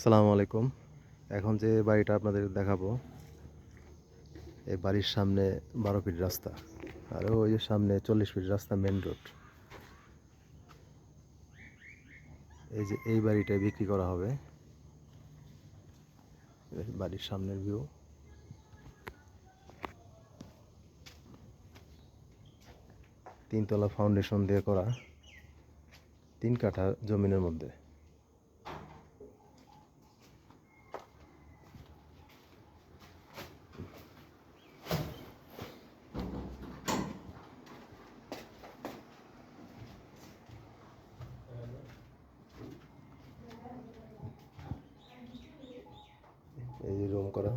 সালামু আলাইকুম। এখন যে বাড়িটা আপনাদের দেখাবো, এই বাড়ির সামনে বারো ফিট রাস্তা, আর ওই যে সামনে চল্লিশ ফিট রাস্তা মেন রোড এই যে এই বাড়িটা বিক্রি করা হবে। বাড়ির সামনের ভিউ তিনতলা ফাউন্ডেশন দিয়ে করা, তিন কাঠা জমিনের মধ্যে এই যে রুম করা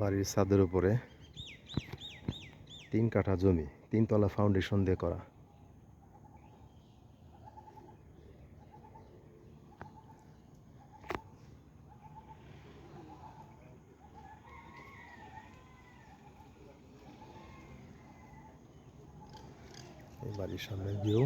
বাড়ির ছাদের উপরে তিন কাঠা জমি তিনতলা ফাউন্ডেশন দিয়ে করা। বাড়ির সামনের ভিউ